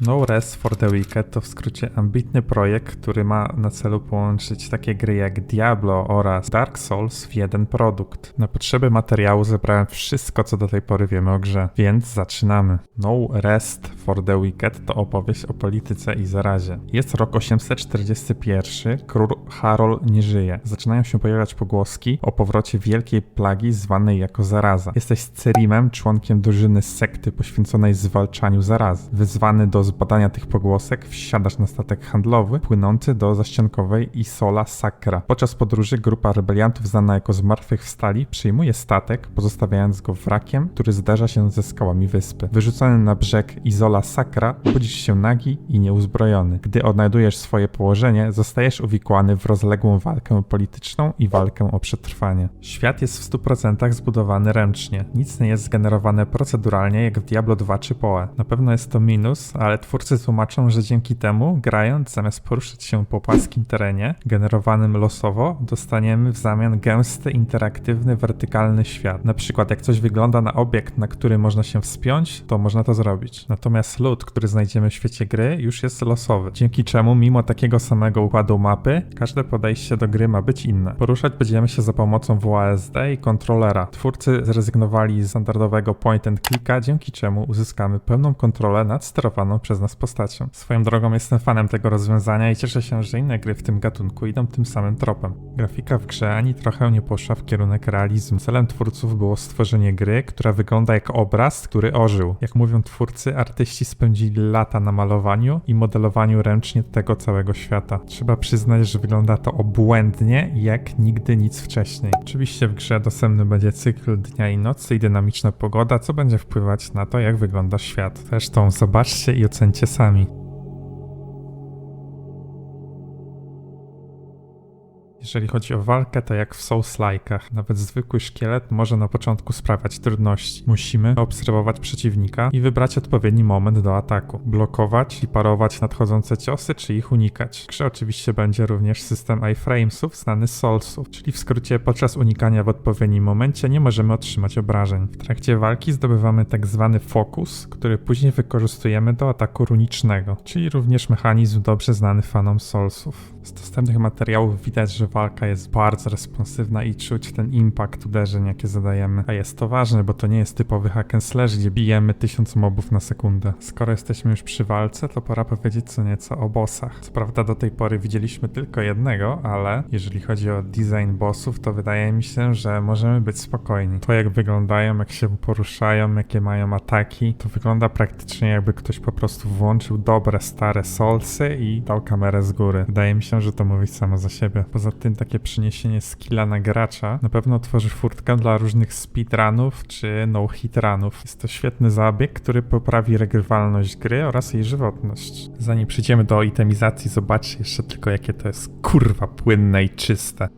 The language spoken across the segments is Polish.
No Rest for the Wicked to w skrócie ambitny projekt, który ma na celu połączyć takie gry jak Diablo oraz Dark Souls w jeden produkt. Na potrzeby materiału zebrałem wszystko, co do tej pory wiemy o grze, więc zaczynamy. No Rest for the Wicked to opowieść o polityce i zarazie. Jest rok 841, król Harold nie żyje. Zaczynają się pojawiać pogłoski o powrocie wielkiej plagi zwanej jako zaraza. Jesteś Cerimem, członkiem drużyny sekty poświęconej zwalczaniu zarazy. Wyzwany do zbadania tych pogłosek wsiadasz na statek handlowy płynący do zaściankowej Isola Sacra. Podczas podróży grupa rebeliantów znana jako Zmartwychwstali przyjmuje statek, pozostawiając go wrakiem, który zderza się ze skałami wyspy. Wyrzucony na brzeg Isola Sacra, budzisz się nagi i nieuzbrojony. Gdy odnajdujesz swoje położenie, zostajesz uwikłany w rozległą walkę polityczną i walkę o przetrwanie. Świat jest w 100% zbudowany ręcznie. Nic nie jest zgenerowane proceduralnie jak w Diablo 2 czy Poe. Na pewno jest to minus, ale twórcy tłumaczą, że dzięki temu, grając zamiast poruszać się po płaskim terenie, generowanym losowo, dostaniemy w zamian gęsty, interaktywny, wertykalny świat. Na przykład jak coś wygląda na obiekt, na który można się wspiąć, to można to zrobić. Natomiast lód, który znajdziemy w świecie gry, już jest losowy. Dzięki czemu, mimo takiego samego układu mapy, każde podejście do gry ma być inne. Poruszać będziemy się za pomocą WASD i kontrolera. Twórcy zrezygnowali z standardowego point and clicka, dzięki czemu uzyskamy pełną kontrolę nad sterowaną przez nas postacią. Swoją drogą jestem fanem tego rozwiązania i cieszę się, że inne gry w tym gatunku idą tym samym tropem. Grafika w grze ani trochę nie poszła w kierunek realizmu. Celem twórców było stworzenie gry, która wygląda jak obraz, który ożył. Jak mówią twórcy, artyści spędzili lata na malowaniu i modelowaniu ręcznie tego całego świata. Trzeba przyznać, że wygląda to obłędnie jak nigdy nic wcześniej. Oczywiście w grze dostępny będzie cykl dnia i nocy i dynamiczna pogoda, co będzie wpływać na to, jak wygląda świat. Zresztą zobaczcie i ocencie sami. Jeżeli chodzi o walkę, to jak w Souls-like'ach. Nawet zwykły szkielet może na początku sprawiać trudności. Musimy obserwować przeciwnika i wybrać odpowiedni moment do ataku. Blokować i parować nadchodzące ciosy, czy ich unikać. W grze oczywiście będzie również system iframesów znany z Soulsów, czyli w skrócie podczas unikania w odpowiednim momencie nie możemy otrzymać obrażeń. W trakcie walki zdobywamy tak zwany fokus, który później wykorzystujemy do ataku runicznego, czyli również mechanizm dobrze znany fanom Soulsów. Z dostępnych materiałów widać, że walka jest bardzo responsywna i czuć ten impact uderzeń, jakie zadajemy. A jest to ważne, bo to nie jest typowy hack and slash, gdzie bijemy tysiąc mobów na sekundę. Skoro jesteśmy już przy walce, to pora powiedzieć co nieco o bossach. Co prawda do tej pory widzieliśmy tylko jednego, ale jeżeli chodzi o design bossów, to wydaje mi się, że możemy być spokojni. To jak wyglądają, jak się poruszają, jakie mają ataki, to wygląda praktycznie jakby ktoś po prostu włączył dobre, stare solsy i dał kamerę z góry. Wydaje mi się, że to mówi samo za siebie. Poza tym takie przeniesienie skilla na gracza na pewno tworzy furtkę dla różnych speedrunów czy no-hit runów. Jest to świetny zabieg, który poprawi regrywalność gry oraz jej żywotność. Zanim przejdziemy do itemizacji, zobaczcie jeszcze tylko jakie to jest kurwa płynne i czyste.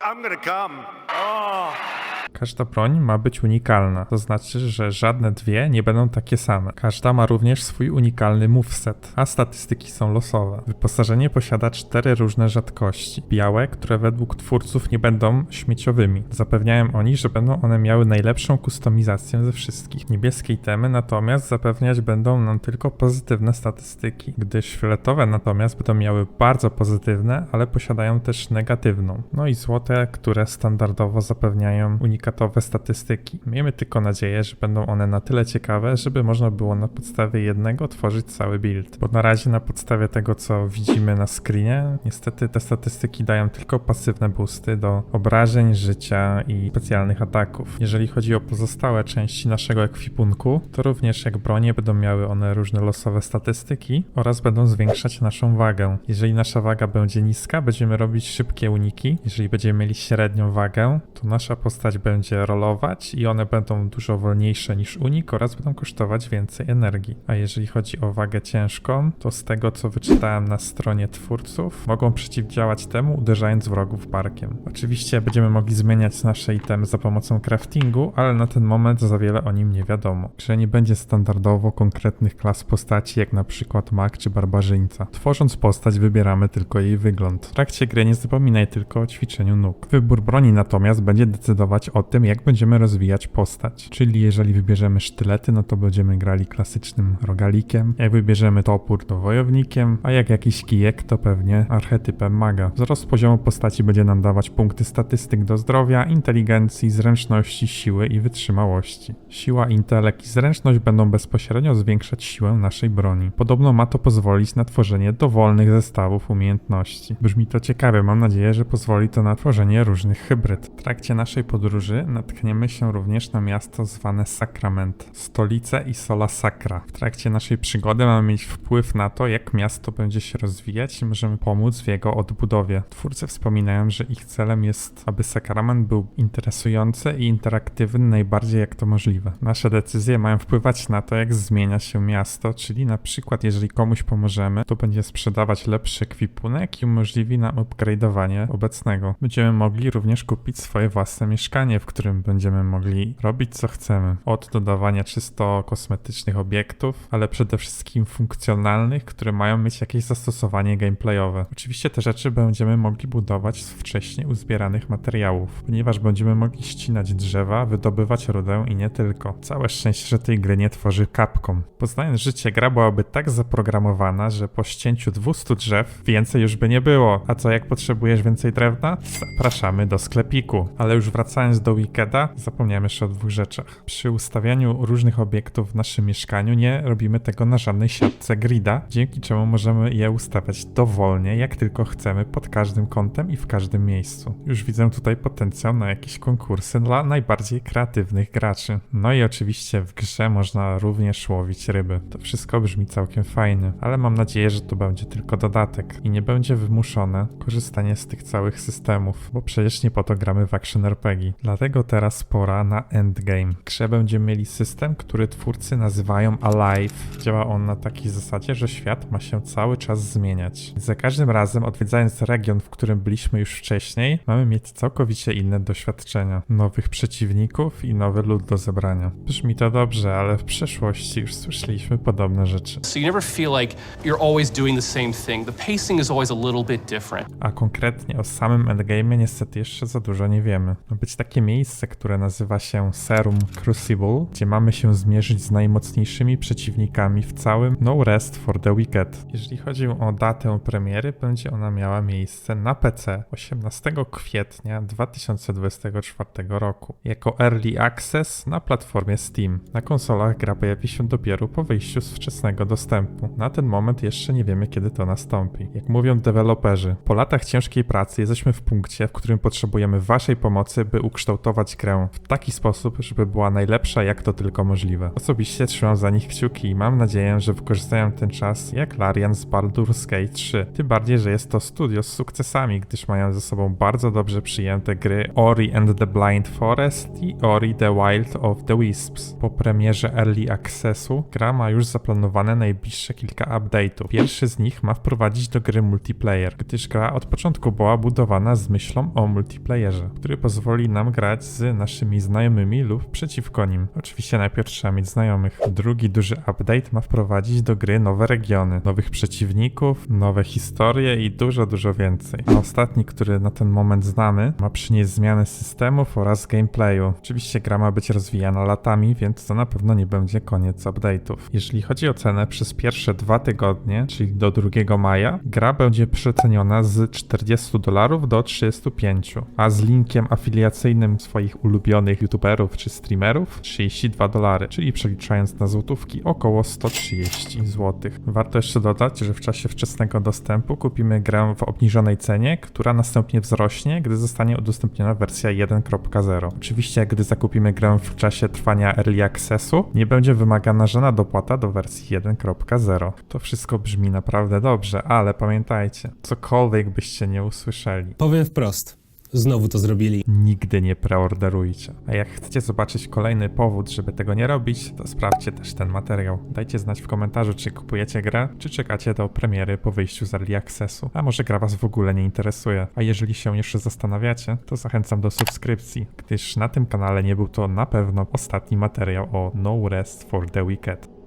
I'm gonna come. Oh. Każda broń ma być unikalna, to znaczy, że żadne dwie nie będą takie same. Każda ma również swój unikalny moveset, a statystyki są losowe. Wyposażenie posiada cztery różne rzadkości. Białe, które według twórców nie będą śmieciowymi. Zapewniają oni, że będą one miały najlepszą kustomizację ze wszystkich. Niebieskie itemy natomiast zapewniać będą nam tylko pozytywne statystyki, gdyż fioletowe natomiast będą miały bardzo pozytywne, ale posiadają też negatywną. No i złote, które standardowo zapewniają unikatowe statystyki. Miejmy tylko nadzieję, że będą one na tyle ciekawe, żeby można było na podstawie jednego tworzyć cały build. Bo na razie na podstawie tego, co widzimy na screenie, niestety te statystyki dają tylko pasywne boosty do obrażeń, życia i specjalnych ataków. Jeżeli chodzi o pozostałe części naszego ekwipunku, to również jak bronie będą miały one różne losowe statystyki oraz będą zwiększać naszą wagę. Jeżeli nasza waga będzie niska, będziemy robić szybkie uniki. Jeżeli będziemy mieli średnią wagę, to nasza postać będzie rolować i one będą dużo wolniejsze niż unik oraz będą kosztować więcej energii. A jeżeli chodzi o wagę ciężką, to z tego co wyczytałem na stronie twórców, mogą przeciwdziałać temu uderzając wrogów barkiem. Oczywiście będziemy mogli zmieniać nasze itemy za pomocą craftingu, ale na ten moment za wiele o nim nie wiadomo. Że nie będzie standardowo konkretnych klas postaci, jak na przykład mag czy barbarzyńca. Tworząc postać wybieramy tylko jej wygląd. W trakcie gry nie zapominaj tylko o ćwiczeniu nóg. Wybór broni natomiast będzie decydować o o tym, jak będziemy rozwijać postać. Czyli jeżeli wybierzemy sztylety, no to będziemy grali klasycznym rogalikiem. Jak wybierzemy topór, to wojownikiem, a jak jakiś kijek, to pewnie archetypem maga. Wzrost poziomu postaci będzie nam dawać punkty statystyk do zdrowia, inteligencji, zręczności, siły i wytrzymałości. Siła, intelekt i zręczność będą bezpośrednio zwiększać siłę naszej broni. Podobno ma to pozwolić na tworzenie dowolnych zestawów umiejętności. Brzmi to ciekawe, mam nadzieję, że pozwoli to na tworzenie różnych hybryd. W trakcie naszej podróży natkniemy się również na miasto zwane Sakrament, stolicę i Sola Sacra. W trakcie naszej przygody mamy mieć wpływ na to, jak miasto będzie się rozwijać i możemy pomóc w jego odbudowie. Twórcy wspominają, że ich celem jest, aby Sakrament był interesujący i interaktywny najbardziej jak to możliwe. Nasze decyzje mają wpływać na to, jak zmienia się miasto, czyli na przykład jeżeli komuś pomożemy, to będzie sprzedawać lepszy ekwipunek i umożliwi nam upgrade'owanie obecnego. Będziemy mogli również kupić swoje własne mieszkanie, w którym będziemy mogli robić co chcemy. Od dodawania czysto kosmetycznych obiektów, ale przede wszystkim funkcjonalnych, które mają mieć jakieś zastosowanie gameplayowe. Oczywiście te rzeczy będziemy mogli budować z wcześniej uzbieranych materiałów, ponieważ będziemy mogli ścinać drzewa, wydobywać rudę i nie tylko. Całe szczęście, że tej gry nie tworzy Capcom. Poznając życie, gra byłaby tak zaprogramowana, że po ścięciu 200 drzew więcej już by nie było. A co jak potrzebujesz więcej drewna? Zapraszamy do sklepiku. Ale już wracając do Wikeda, zapomniałem jeszcze o dwóch rzeczach. Przy ustawianiu różnych obiektów w naszym mieszkaniu nie robimy tego na żadnej siatce grida, dzięki czemu możemy je ustawiać dowolnie, jak tylko chcemy, pod każdym kątem i w każdym miejscu. Już widzę tutaj potencjał na jakieś konkursy dla najbardziej kreatywnych graczy. No i oczywiście w grze można również łowić ryby. To wszystko brzmi całkiem fajnie, ale mam nadzieję, że to będzie tylko dodatek i nie będzie wymuszone korzystanie z tych całych systemów, bo przecież nie po to gramy w action RPG. Dlatego teraz pora na endgame. W grze będziemy mieli system, który twórcy nazywają Alive. Działa on na takiej zasadzie, że świat ma się cały czas zmieniać. Za każdym razem odwiedzając region, w którym byliśmy już wcześniej, mamy mieć całkowicie inne doświadczenia. Nowych przeciwników i nowy lud do zebrania. Brzmi to dobrze, ale w przeszłości już słyszeliśmy podobne rzeczy. So you never feel like you're always doing the same thing. The pacing is always a little bit different. A konkretnie o samym endgame niestety jeszcze za dużo nie wiemy. Ma być takie miejsce, które nazywa się Serum Crucible, gdzie mamy się zmierzyć z najmocniejszymi przeciwnikami w całym No Rest for the Wicked. Jeżeli chodzi o datę premiery, będzie ona miała miejsce na PC 18 kwietnia 2024 roku. Jako Early Access na platformie Steam. Na konsolach gra pojawi się dopiero po wyjściu z wczesnego dostępu. Na ten moment jeszcze nie wiemy kiedy to nastąpi. Jak mówią deweloperzy, po latach ciężkiej pracy jesteśmy w punkcie, w którym potrzebujemy waszej pomocy, by ukształtować grę w taki sposób, żeby była najlepsza jak to tylko możliwe. Osobiście trzymam za nich kciuki i mam nadzieję, że wykorzystają ten czas jak Larian z Baldur's Gate 3. Tym bardziej, że jest to studio z sukcesami, gdyż mają ze sobą bardzo dobrze przyjęte gry Ori and the Blind Forest i Ori the Wild of the Wisps. Po premierze Early Accessu gra ma już zaplanowane najbliższe kilka update'ów. Pierwszy z nich ma wprowadzić do gry multiplayer, gdyż gra od początku była budowana z myślą o multiplayerze, który pozwoli nam grać z naszymi znajomymi lub przeciwko nim. Oczywiście najpierw trzeba mieć znajomych. Drugi duży update ma wprowadzić do gry nowe regiony, nowych przeciwników, nowe historie i dużo, dużo więcej. A ostatni, który na ten moment znamy, ma przynieść zmiany systemów oraz gameplayu. Oczywiście gra ma być rozwijana latami, więc to na pewno nie będzie koniec update'ów. Jeżeli chodzi o cenę przez pierwsze dwa tygodnie, czyli do 2 maja, gra będzie przeceniona z 40 dolarów do 35, a z linkiem afiliacyjnym swoich ulubionych youtuberów czy streamerów 32 dolary, czyli przeliczając na złotówki około 130 zł. Warto jeszcze dodać, że w czasie wczesnego dostępu kupimy grę w obniżonej cenie, która następnie wzrośnie, gdy zostanie udostępniona wersja 1.0. Oczywiście, gdy zakupimy grę w czasie trwania Early Accessu, nie będzie wymagana żadna dopłata do wersji 1.0. To wszystko brzmi naprawdę dobrze, ale pamiętajcie, cokolwiek byście nie usłyszeli, Powiem wprost. Znowu to zrobili. nigdy nie preorderujcie. A jak chcecie zobaczyć kolejny powód, żeby tego nie robić, to sprawdźcie też ten materiał. Dajcie znać w komentarzu, czy kupujecie grę, czy czekacie do premiery po wyjściu z Early Accessu. A może gra was w ogóle nie interesuje. A jeżeli się jeszcze zastanawiacie, to zachęcam do subskrypcji, gdyż na tym kanale nie był to na pewno ostatni materiał o No Rest for the Wicked.